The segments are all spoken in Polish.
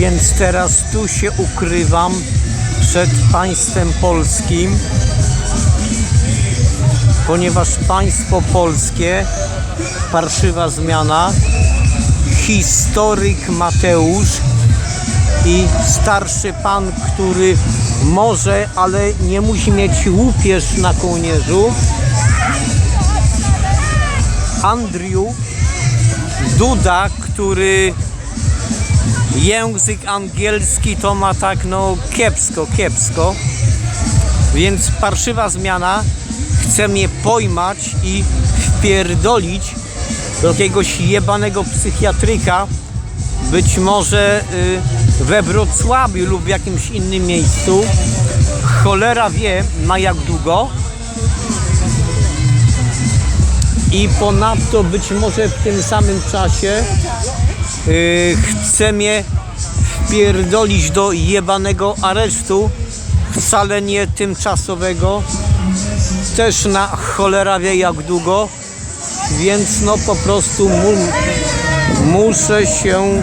Więc teraz tu się ukrywam przed państwem polskim, ponieważ państwo polskie, parszywa zmiana, historyk Mateusz i starszy pan, który może, ale nie musi mieć łupież na kołnierzu, Andrew Duda, który język angielski to ma tak no kiepsko, kiepsko. Więc parszywa zmiana chce mnie pojmać i wpierdolić do jakiegoś jebanego psychiatryka, być może y, we Wrocławiu lub w jakimś innym miejscu. Cholera wie na jak długo. I ponadto być może w tym samym czasie yy, chce mnie wpierdolić do jebanego aresztu, wcale nie tymczasowego, też na cholera wie jak długo, więc no po prostu mu, muszę się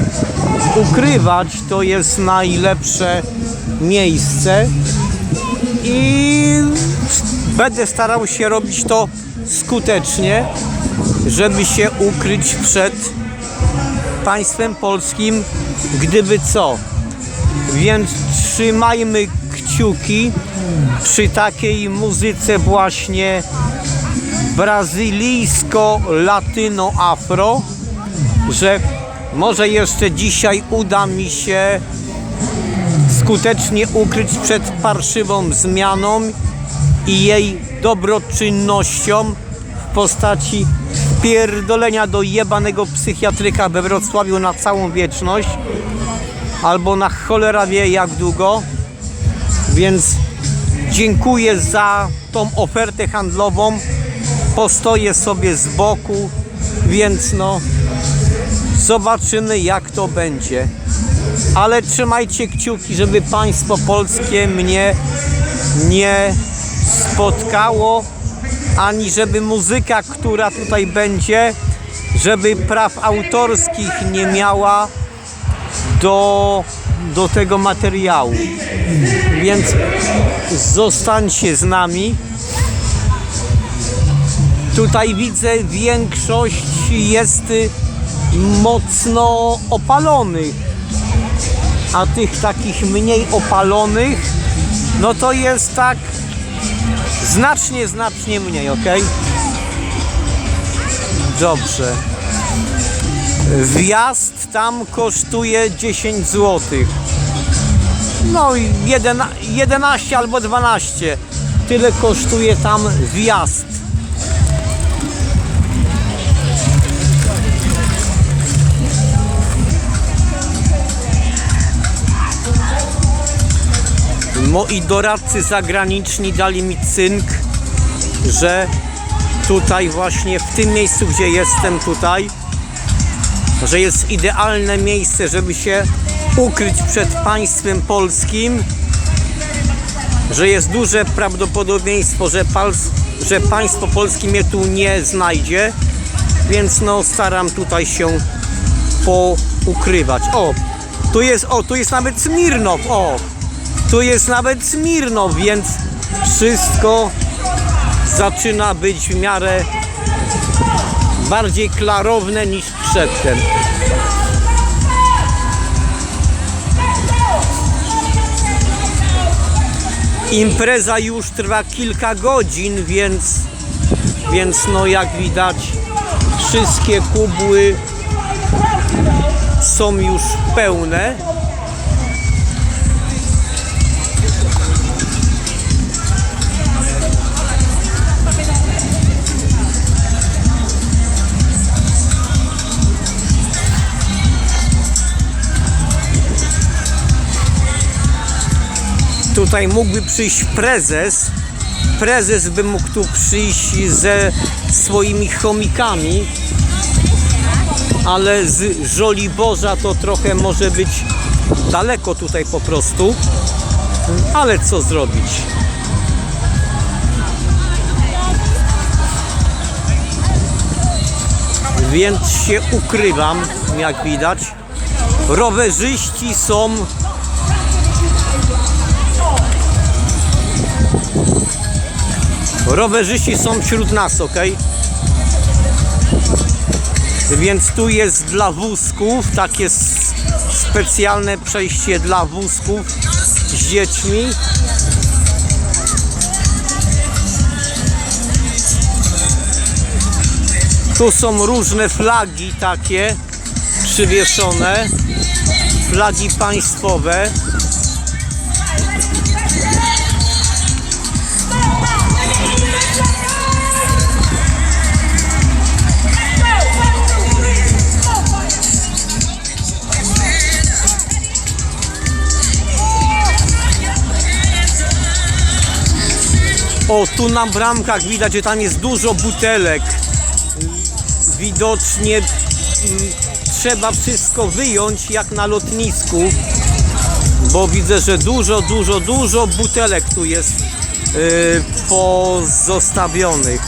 ukrywać, to jest najlepsze miejsce. I będę starał się robić to skutecznie, żeby się ukryć przed państwem polskim, gdyby co. Więc trzymajmy kciuki przy takiej muzyce właśnie brazylijsko-latyno-afro, że może jeszcze dzisiaj uda mi się skutecznie ukryć przed parszywą zmianą i jej dobroczynnością w postaci pierdolenia do jebanego psychiatryka we Wrocławiu na całą wieczność albo na cholera wie jak długo. Więc dziękuję za tą ofertę handlową. Postoję sobie z boku, więc no zobaczymy jak to będzie. Ale trzymajcie kciuki, żeby państwo polskie mnie nie spotkało, ani żeby muzyka, która tutaj będzie, żeby praw autorskich nie miała do, do tego materiału. Więc zostańcie z nami. Tutaj widzę większość jest mocno opalonych, a tych takich mniej opalonych, no to jest tak znacznie, znacznie mniej, ok? Dobrze. Wjazd tam kosztuje 10 zł. No i 11, 11 albo 12. Tyle kosztuje tam wjazd. Moi doradcy zagraniczni dali mi cynk, że tutaj właśnie w tym miejscu, gdzie jestem tutaj, że jest idealne miejsce, żeby się ukryć przed państwem polskim, że jest duże prawdopodobieństwo, że, że państwo polskie mnie tu nie znajdzie, więc no staram tutaj się poukrywać. O, tu jest, o, tu jest nawet Smirnow, o, tu jest nawet Smirnow, więc wszystko zaczyna być w miarę bardziej klarowne niż przedtem. Impreza już trwa kilka godzin, więc, więc no jak widać wszystkie kubły są już pełne. Tutaj mógłby przyjść prezes. Prezes by mógł tu przyjść ze swoimi chomikami, ale z Żoliborza to trochę może być daleko tutaj po prostu. Ale co zrobić? Więc się ukrywam, jak widać. rowerzyści są rowerzyści są wśród nas, ok? Więc tu jest dla wózków, takie specjalne przejście dla wózków z dziećmi. Tu są różne flagi takie przywieszone, flagi państwowe. O, tu na bramkach widać, że tam jest dużo butelek. Widocznie mm, trzeba wszystko wyjąć jak na lotnisku, bo widzę, że dużo, dużo, dużo butelek tu jest yy, pozostawionych.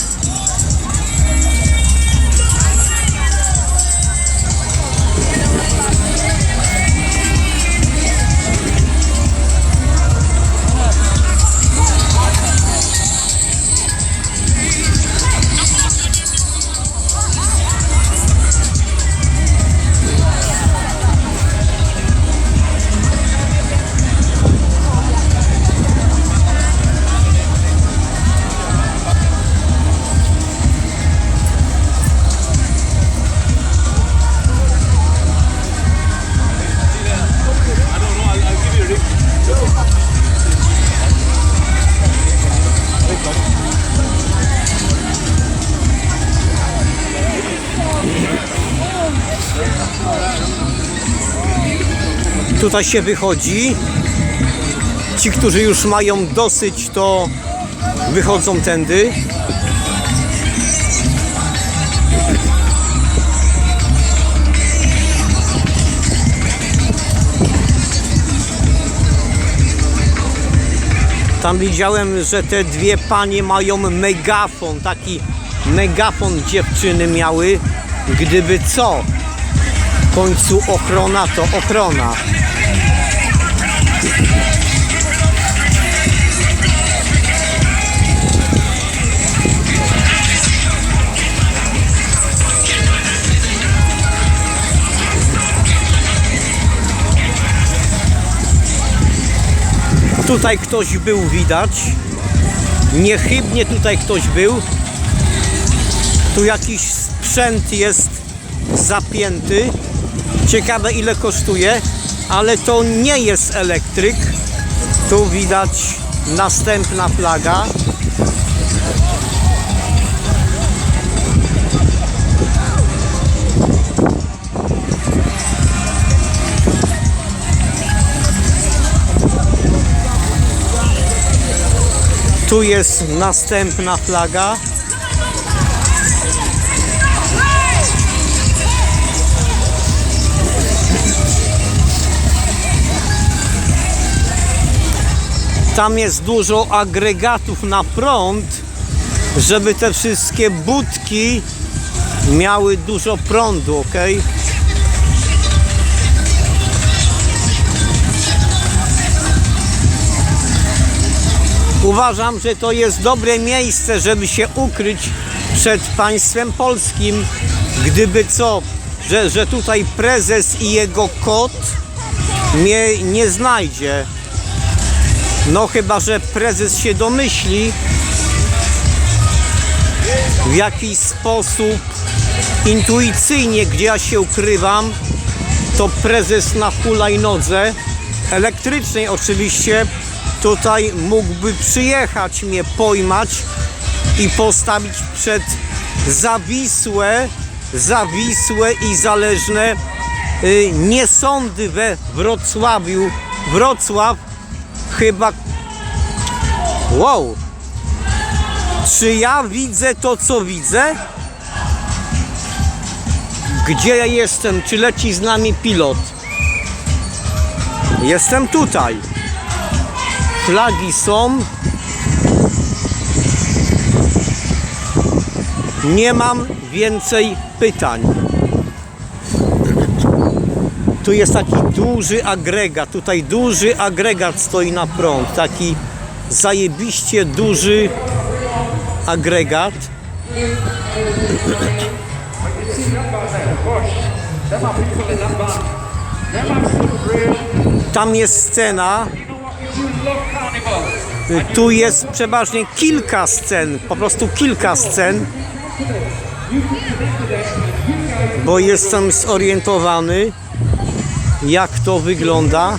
Tutaj się wychodzi. Ci, którzy już mają dosyć, to wychodzą tędy. Tam widziałem, że te dwie panie mają megafon, taki megafon dziewczyny miały, gdyby co, końcu ochrona to ochrona. Tutaj ktoś był widać. Niechybnie tutaj ktoś był. Tu jakiś sprzęt jest zapięty. Ciekawe ile kosztuje, ale to nie jest elektryk. Tu widać następna flaga. Tu jest następna flaga. Tam jest dużo agregatów na prąd, żeby te wszystkie budki miały dużo prądu, ok? Uważam, że to jest dobre miejsce, żeby się ukryć przed państwem polskim. Gdyby co, że, że tutaj prezes i jego kot mnie nie znajdzie. No chyba, że prezes się domyśli w jakiś sposób intuicyjnie, gdzie ja się ukrywam, to prezes na hulajnodze elektrycznej oczywiście tutaj mógłby przyjechać mnie pojmać i postawić przed zawisłe, zawisłe i zależne y, nie sądy we Wrocławiu. Wrocław chyba. Wow! Czy ja widzę to, co widzę? Gdzie ja jestem? Czy leci z nami pilot? Jestem tutaj. Flagi są. Nie mam więcej pytań. Tu jest taki duży agregat. Tutaj duży agregat stoi na prąd. Taki zajebiście duży agregat. Tam jest scena. Tu jest przeważnie kilka scen, po prostu kilka scen, bo jestem zorientowany, jak to wygląda.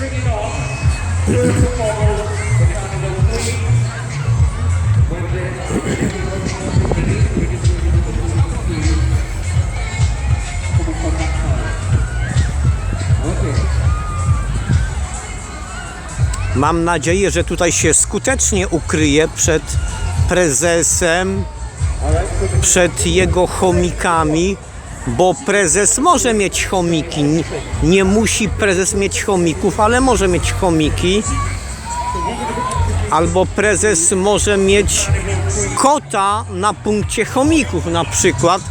Mam nadzieję, że tutaj się skutecznie ukryje przed prezesem, przed jego chomikami, bo prezes może mieć chomiki. Nie- musi prezes mieć chomików, ale może mieć chomiki. Albo prezes może mieć kota na punkcie chomików na przykład,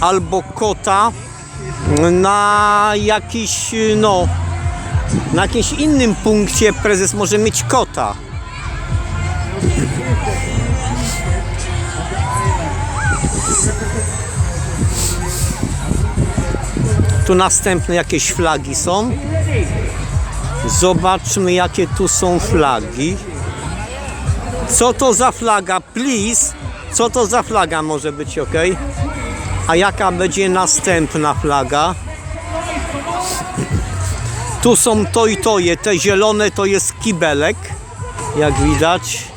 albo kota na jakiś, no, na jakimś innym punkcie prezes może mieć kota. Tu następne jakieś flagi są. Zobaczmy jakie tu są flagi. Co to za flaga? Please. Co to za flaga może być, ok? A jaka będzie następna flaga? Tu są to i toje. Te zielone to jest kibelek, jak widać.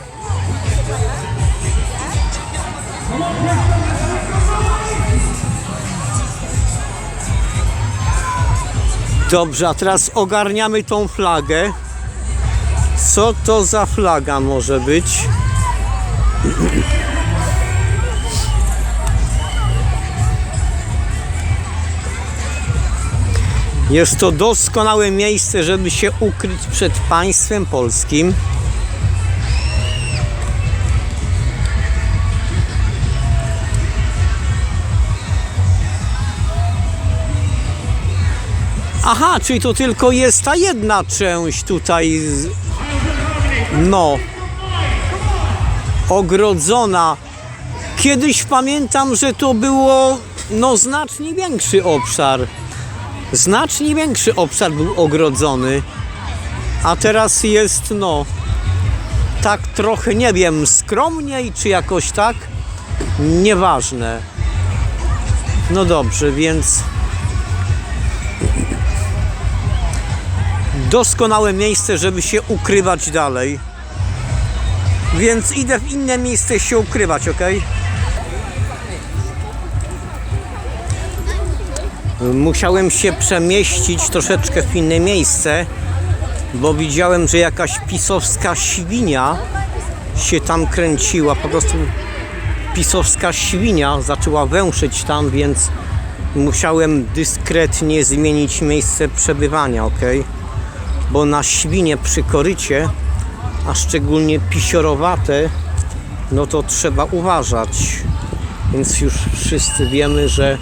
Dobrze, a teraz ogarniamy tą flagę. Co to za flaga może być? Jest to doskonałe miejsce, żeby się ukryć przed państwem polskim. Aha, czyli to tylko jest ta jedna część tutaj. z- No. Ogrodzona. Kiedyś pamiętam, że to było no znacznie większy obszar. Znacznie większy obszar był ogrodzony. A teraz jest no tak trochę nie wiem, skromniej czy jakoś tak. Nieważne. No dobrze, więc doskonałe miejsce, żeby się ukrywać dalej. Więc idę w inne miejsce się ukrywać, ok? Musiałem się przemieścić troszeczkę w inne miejsce, bo widziałem, że jakaś pisowska świnia się tam kręciła. Po prostu pisowska świnia zaczęła węszyć tam, więc musiałem dyskretnie zmienić miejsce przebywania, ok? Bo na świnie przy korycie, a szczególnie pisiorowate, no to trzeba uważać. Więc już wszyscy wiemy, że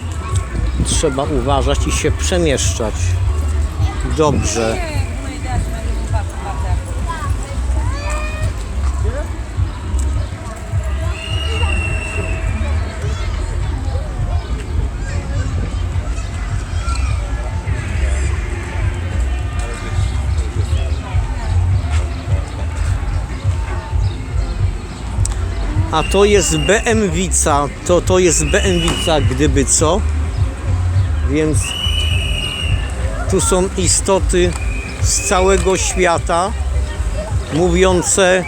trzeba uważać i się przemieszczać. Dobrze. A to jest BMWica, to, to jest BMWica gdyby co. Więc tu są istoty z całego świata mówiące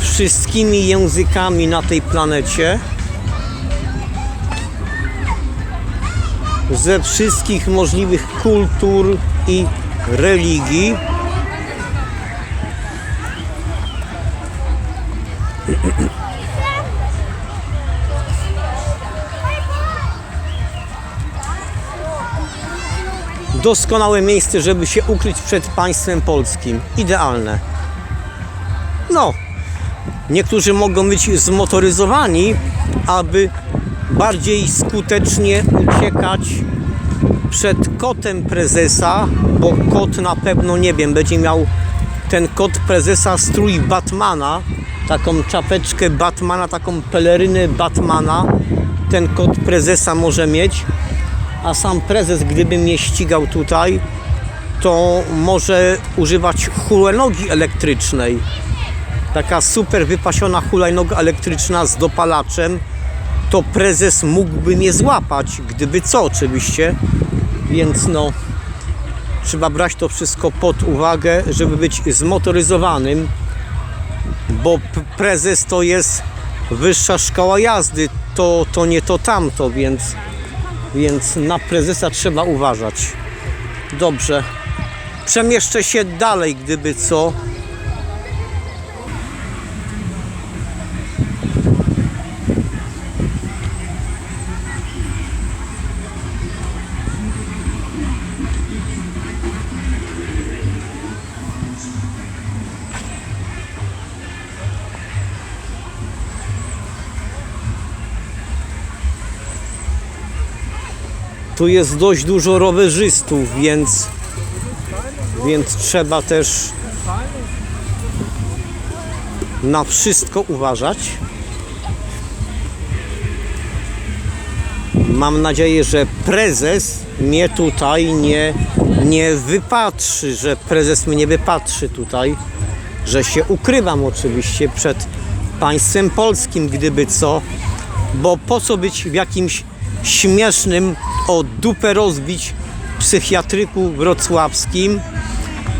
wszystkimi językami na tej planecie. Ze wszystkich możliwych kultur i religii. Doskonałe miejsce, żeby się ukryć przed państwem polskim. Idealne. No, niektórzy mogą być zmotoryzowani, aby bardziej skutecznie uciekać przed kotem prezesa, bo kot na pewno nie wiem, będzie miał ten kot prezesa strój Batmana, taką czapeczkę Batmana, taką pelerynę Batmana. Ten kot prezesa może mieć, a sam prezes, gdyby mnie ścigał tutaj, to może używać hulajnogi elektrycznej. Taka super wypasiona hulajnoga elektryczna z dopalaczem, to prezes mógłby mnie złapać, gdyby co oczywiście. Więc no, trzeba brać to wszystko pod uwagę, żeby być zmotoryzowanym, bo prezes to jest wyższa szkoła jazdy, to, to nie to tamto, więc, więc na prezesa trzeba uważać. Dobrze. Przemieszczę się dalej, gdyby co. Tu jest dość dużo rowerzystów, więc, więc trzeba też na wszystko uważać. Mam nadzieję, że prezes mnie tutaj nie, nie wypatrzy, że prezes mnie nie wypatrzy tutaj, że się ukrywam oczywiście przed państwem polskim, gdyby co, bo po co być w jakimś śmiesznym o dupę rozbić psychiatryku wrocławskim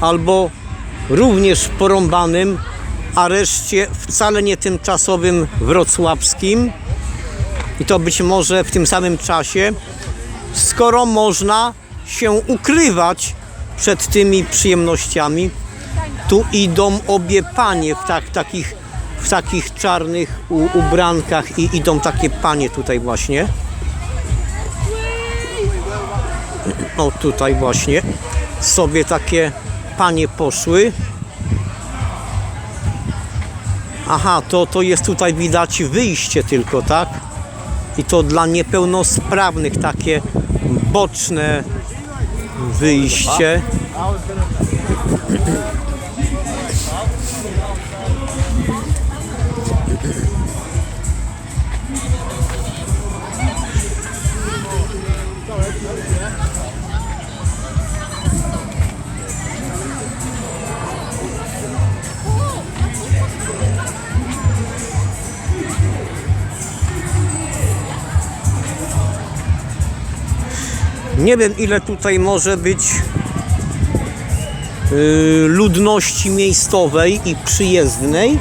albo również porąbanym areszcie wcale nie tymczasowym wrocławskim i to być może w tym samym czasie, skoro można się ukrywać przed tymi przyjemnościami. Tu idą obie panie w tak, takich, w takich czarnych u, ubrankach i idą takie panie tutaj właśnie. O tutaj właśnie sobie takie panie poszły. Aha, to, to jest tutaj widać wyjście tylko, tak? I to dla niepełnosprawnych takie boczne wyjście. Nie wiem ile tutaj może być yy, ludności miejscowej i przyjezdnej,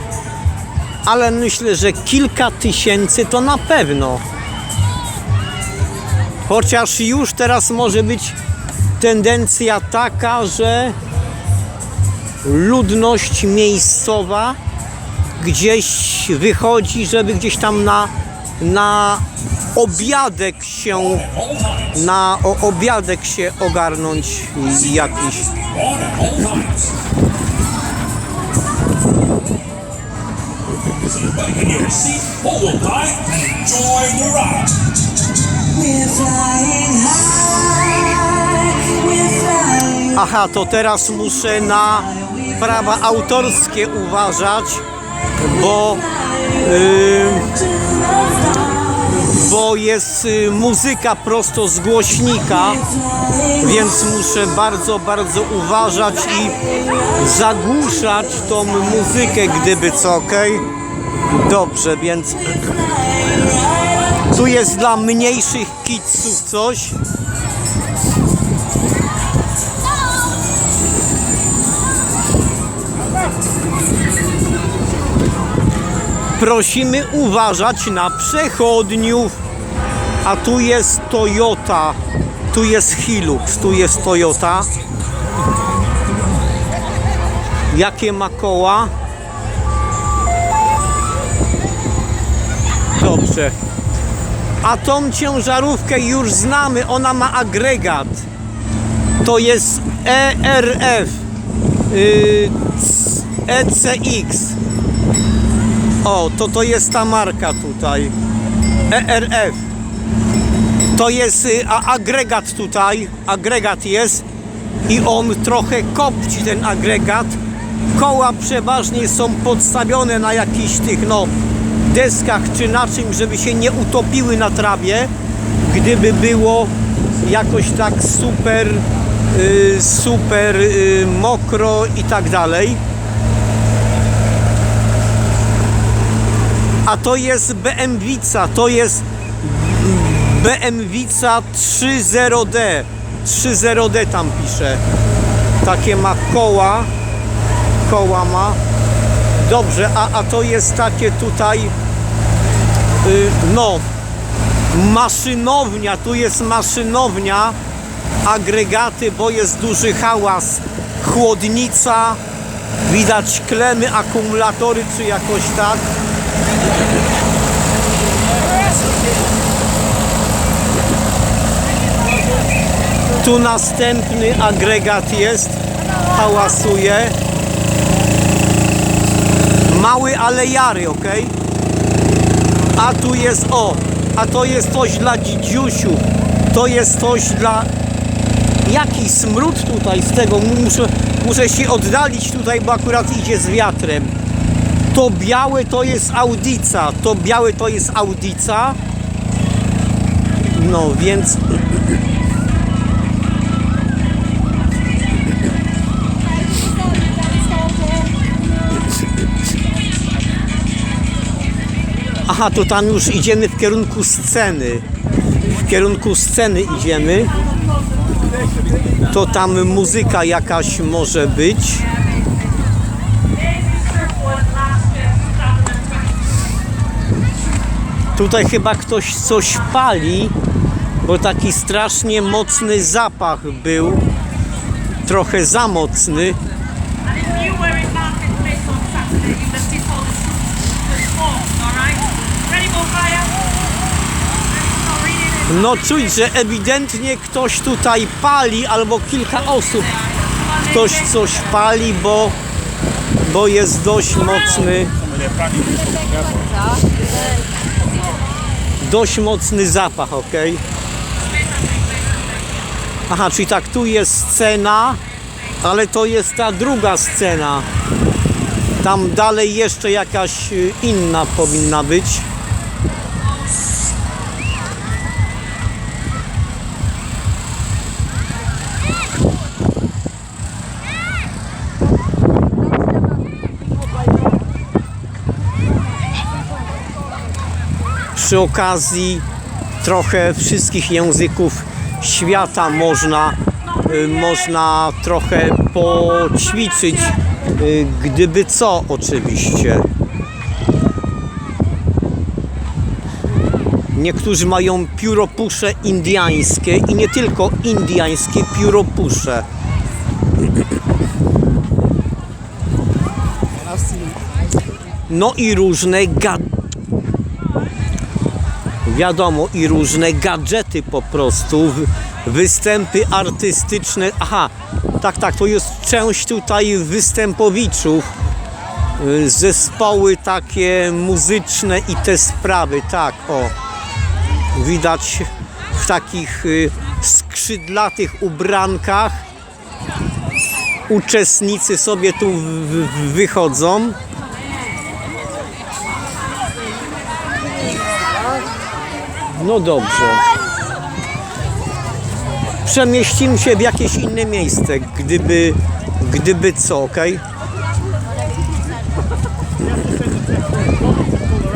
ale myślę, że kilka tysięcy to na pewno. Chociaż już teraz może być tendencja taka, że ludność miejscowa gdzieś wychodzi, żeby gdzieś tam na, na obiadek się na o, obiadek się ogarnąć jakiś. Aha, to teraz muszę na prawa autorskie uważać, bo, yy, bo jest y, muzyka prosto z głośnika, więc muszę bardzo, bardzo uważać i zagłuszać tą muzykę, gdyby co, ok? Dobrze, więc tu jest dla mniejszych kidsów coś. Prosimy uważać na przechodniów. A tu jest Toyota. Tu jest Hilux, tu jest Toyota. Jakie ma koła? Dobrze. A tą ciężarówkę już znamy, ona ma agregat. To jest ERF yy, ECX. O, to to jest ta marka tutaj. ERF. To jest y, a, agregat tutaj, agregat jest i on trochę kopci ten agregat. Koła przeważnie są podstawione na jakichś tych no deskach czy na czym, żeby się nie utopiły na trawie. Gdyby było jakoś tak super, y, super y, mokro i tak dalej. A to jest BMW-ca, to jest BMW-ca 30D. 30D tam pisze. Takie ma koła. Koła ma. Dobrze, a, a to jest takie tutaj y, no maszynownia, tu jest maszynownia agregaty, bo jest duży hałas chłodnica widać klemy, akumulatory czy jakoś tak Tu następny agregat jest, hałasuje. Mały, ale jary, ok? A tu jest, o, a to jest coś dla dzidziusiu. To jest coś dla... Jaki smród tutaj z tego, muszę, muszę się oddalić tutaj, bo akurat idzie z wiatrem. To białe to jest audica, to białe to jest audica. No, więc Aha, to tam już idziemy w kierunku sceny. W kierunku sceny idziemy. To tam muzyka jakaś może być. Tutaj chyba ktoś coś pali, bo taki strasznie mocny zapach był. Trochę za mocny. No czuć, że ewidentnie ktoś tutaj pali albo kilka osób ktoś coś pali, bo, bo jest dość mocny dość mocny zapach, ok? Aha, czyli tak, tu jest scena, ale to jest ta druga scena. Tam dalej jeszcze jakaś y, inna powinna być. Przy okazji trochę wszystkich języków świata można, y, można trochę poćwiczyć, y, gdyby co oczywiście. Niektórzy mają pióropusze indiańskie i nie tylko indiańskie pióropusze. No i różne gad wiadomo, i różne gadżety po prostu, wy- występy artystyczne. Aha, tak, tak, to jest część tutaj występowiczów, y, zespoły takie muzyczne i te sprawy, tak, o. Widać w takich y, skrzydlatych ubrankach uczestnicy sobie tu wychodzą. No dobrze. Przemieścimy się w jakieś inne miejsce, gdyby, gdyby co, ok?